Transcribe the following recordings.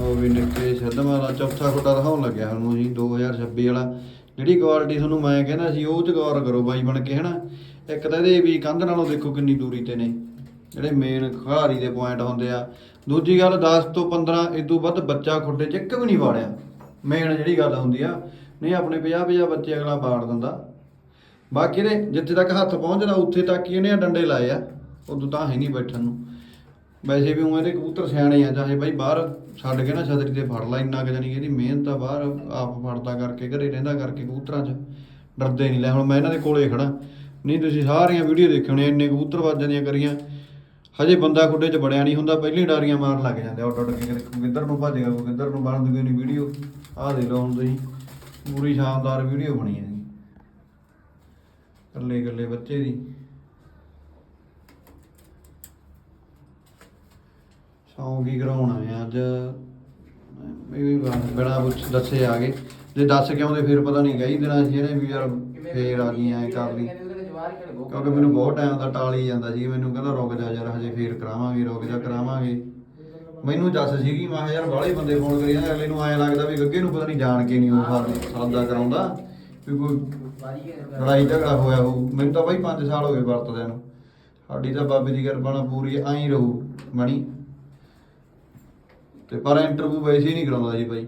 ਉਹ ਵੀ ਨਿੱਕੇ ਛੱਡਵਾਂ ਦਾ ਚੌਥਾ ਖੋਟਾ ਦਿਖਾਉਣ ਲੱਗਿਆ ਸਾਨੂੰ ਜੀ 2026 ਵਾਲਾ। ਜਿਹੜੀ ਕੁਆਲਿਟੀ ਤੁਹਾਨੂੰ ਮੈਂ ਕਹਿੰਦਾ ਸੀ, ਉਹ ਚ ਗੌਰ ਕਰੋ ਬਾਈ ਬਣ ਕੇ, ਹਨਾ? ਇੱਕ ਤਾਂ ਇਹਦੇ ਵੀ ਕੰਧ ਨਾਲੋਂ ਦੇਖੋ ਕਿੰਨੀ ਦੂਰੀ ਤੇ ਨੇ। ਜਿਹੜੇ ਮੇਨ ਖਿਡਾਰੀ ਦੇ ਪੁਆਇੰਟ ਹੁੰਦੇ ਆ। ਦੂਜੀ ਗੱਲ 10 ਤੋਂ 15 ਤੋਂ ਵੱਧ ਬੱਚਾ ਖੁੱਡੇ ਚ ਇੱਕ ਵੀ ਨਹੀਂ ਵਾੜਿਆ। ਮੇਨ ਜਿਹੜੀ ਗੱਲ ਹੁੰਦੀ ਆ, ਨਹੀਂ ਆਪਣੇ 50 50 ਬੱਚੇ ਅਗਲਾ ਵਾੜ ਦਿੰਦਾ। ਬਾਕੀ ਨੇ, ਜਿੱਥੇ ਤੱਕ ਹੱਥ ਪਹੁੰਚਦਾ, ਉੱਥੇ ਤੱਕ ਹੀ ਇਹਨੇ ਡੰਡੇ ਲਾਏ ਆ। ਉਦੋਂ ਤਾਂ ਹੈ ਨਹੀਂ ਬੈਠਣ ਨੂੰ। ਵੈਸੇ ਵੀ ਉਵੇਂ ਦੇ ਕਬੂਤਰ ਸਿਆਣੇ ਆ, ਚਾਹੇ ਬਾਈ ਬਾਹਰ ਛੱਡ ਕੇ ਨਾ ਛਤਰੀ ਤੇ ਫੜ ਲਾ, ਇੰਨਾ ਕਿ ਜਾਨੀ ਇਹਦੀ ਮਿਹਨਤ ਆ, ਬਾਹਰ ਆਪ ਫੜਦਾ ਕਰਕੇ, ਘਰੇ ਰਹਿੰਦਾ ਕਰਕੇ ਕਬੂਤਰਾਂ 'ਚ। ਡਰਦੇ ਨਹੀਂ, ਲੈ ਹੁਣ ਮੈਂ ਇਹਨਾਂ ਦੇ ਕੋਲੇ ਖੜਾ ਨਹੀਂ, ਤੁਸੀਂ ਸਾਰੀਆਂ ਵੀਡੀਓ ਦੇਖੇ ਹੋਣੇ ਇੰਨੇ ਕਬੂਤਰ ਵਾਜਾਂ ਦੀਆਂ ਕਰੀਆਂ। ਹਜੇ ਬੰਦਾ ਖੁੱਡੇ 'ਚ ਬੜਿਆ ਨਹੀਂ ਹੁੰਦਾ, ਪਹਿਲੀ ਡਾਰੀਆਂ ਮਾਰਨ ਲੱਗ ਜਾਂਦੇ ਉੱਡ ਉੱਡ ਕੇ ਕਿੱਧਰ ਨੂੰ ਭੱਜ ਗਿਆ ਕੋਈ ਕਿੱਧਰ ਨੂੰ ਬਣਦੀ ਕੋਈ ਨਹੀਂ ਵੀਡੀਓ। ਆਹ ਦੇ ਲਓ ਹੁਣ ਤੁਸੀਂ, ਪੂਰੀ ਸ਼ਾਨਦਾਰ ਵੀਡੀਓ ਬਣੀ ਹੈ ਜੀ। ਇਕੱਲੇ ਇਕੱਲੇ ਬੱਚੇ ਦੀ। ਸੌਂ ਕੀ ਕਰਾਉਣਾ ਹੈ ਅੱਜ? ਇਹ ਵੀ ਬਾ- ਬਿਨਾਂ ਦੱਸੇ ਆ ਗਏ ਜੇ ਦੱਸ ਕੇ ਆਉਂਦੇ ਫਿਰ ਪਤਾ ਨਹੀਂ ਕਈ ਦਿਨਾਂ ਸੀ ਇਹਨੇ ਵੀ ਯਾਰ ਫੇਰ ਆ ਗਈ ਐ ਕਰ ਲਈ ਕਿਉਂਕਿ ਮੈਨੂੰ ਬਹੁਤ ਟਾਈਮ ਦਾ ਟਾਲ ਜਾਂਦਾ ਸੀ। ਮੈਨੂੰ ਕਹਿੰਦਾ ਰੁਕ ਜਾ ਯਾਰ, ਹਜੇ ਫੇਰ ਕਰਾਵਾਂਗੇ, ਰੁਕ ਜਾ ਕਰਾਵਾਂਗੇ। ਮੈਨੂੰ ਜੱਸ ਸੀਗੀ, ਮੈਂ ਕਿਹਾ ਯਾਰ ਬਾਹਲੇ ਬੰਦੇ ਫੋਨ ਕਰੀ ਜਾਂਦੇ, ਅਗਲੇ ਨੂੰ ਐਂ ਲੱਗਦਾ ਵੀ ਗੱਗੇ ਨੂੰ ਪਤਾ ਨਹੀਂ ਜਾਣ ਕੇ ਨਹੀਂ ਉਹ ਸਾਦ- ਸਾਦਾ ਕਰਾਉਂਦਾ, ਵੀ ਕੋਈ ਲੜਾਈ ਝਗੜਾ ਹੋਇਆ ਹੋਊ। ਮੈਨੂੰ ਤਾਂ ਬਾਈ 5 ਸਾਲ ਹੋ ਗਏ ਵਰਤਦਿਆਂ ਨੂੰ। ਸਾਡੀ ਤਾਂ ਬਾਬੇ ਦੀ ਕਿਰਪਾ ਨਾਲ ਪੂਰੀ ਐਂ ਰਹੂ ਬਣੀ ਤੇ ਪਰ ਇੰਟਰਵਿਊ ਵੈਸੇ ਹੀ ਨਹੀਂ ਕਰਾਉਂਦਾ ਜੀ ਬਾਈ।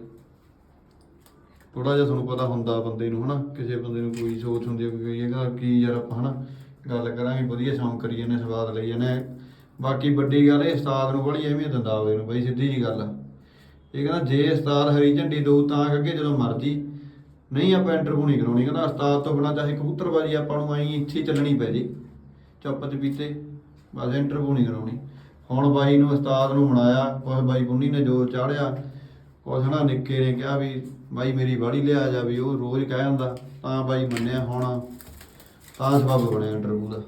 ਥੋੜਾ ਜਿਹਾ ਤੁਹਾਨੂੰ ਪਤਾ ਹੁੰਦਾ ਬੰਦੇ ਨੂੰ, ਹਨਾ? ਕਿਸੇ ਬੰਦੇ ਨੂੰ ਕੋਈ ਸੋਚ ਹੁੰਦੀ ਹੈ, ਕੋਈ ਇਹਦਾ ਕੀ ਯਾਰ ਆਪਾਂ, ਹਨਾ, ਗੱਲ ਕਰਾਂਗੇ, ਵਧੀਆ ਸ਼ੌਂਕ ਕਰੀ ਜਾਂਦੇ, ਸਵਾਦ ਲਈ ਜਾਂਦੇ। ਬਾਕੀ ਵੱਡੀ ਗੱਲ ਇਹ, ਉਸਤਾਦ ਨੂੰ ਬੜੀ ਅਹਿਮੀਅਤ ਦਿੰਦਾ ਹੋਵੇ ਨੂੰ ਬਾਈ, ਸਿੱਧੀ ਜੀ ਗੱਲ। ਇਹ ਕਹਿੰਦਾ, ਜੇ ਉਸਤਾਦ ਹਰੀ ਝੰਡੀ ਦਊ ਤਾਂ ਅੱਗੇ ਜਦੋਂ ਮਰਜ਼ੀ। ਨਹੀਂ, ਆਪਾਂ ਇੰਟਰਵਿਊ ਨਹੀਂ ਕਰਾਉਣੀ, ਕਹਿੰਦਾ ਉਸਤਾਦ ਤੋਂ ਬਿਨਾਂ ਚਾਹੇ ਕਬੂਤਰਬਾਜੀ ਆਪਾਂ ਨੂੰ ਐਂ ਇੱਥੇ ਹੀ ਚੱਲਣੀ ਪੈ ਜੇ, ਚੁੱਪ ਪੀਤੇ ਬਸ ਇੰਟਰਵਿਊ ਨਹੀਂ ਕਰਾਉਣੀ। ਹੁਣ ਬਾਈ ਨੂੰ ਉਸਤਾਦ ਨੂੰ ਬਣਾਇਆ ਕੁਛ ਬਾਈ ਗੁੰਨੀ ਨੇ ਜ਼ੋਰ ਚਾੜਿਆ, ਕੁਛ ਨਾ ਨਿੱਕੇ ਨੇ ਕਿਹਾ ਵੀ ਬਾਈ ਮੇਰੀ ਬਾੜੀ ਲਿਆ ਜਾ ਵੀ ਉਹ ਰੋਜ਼ ਕਹਿ ਜਾਂਦਾ ਤਾਂ ਬਾਈ ਮੰਨਿਆ ਹੁਣ, ਤਾਂ ਸਬਬ ਬਣਿਆ ਇੰਟਰਵਿਊ ਦਾ।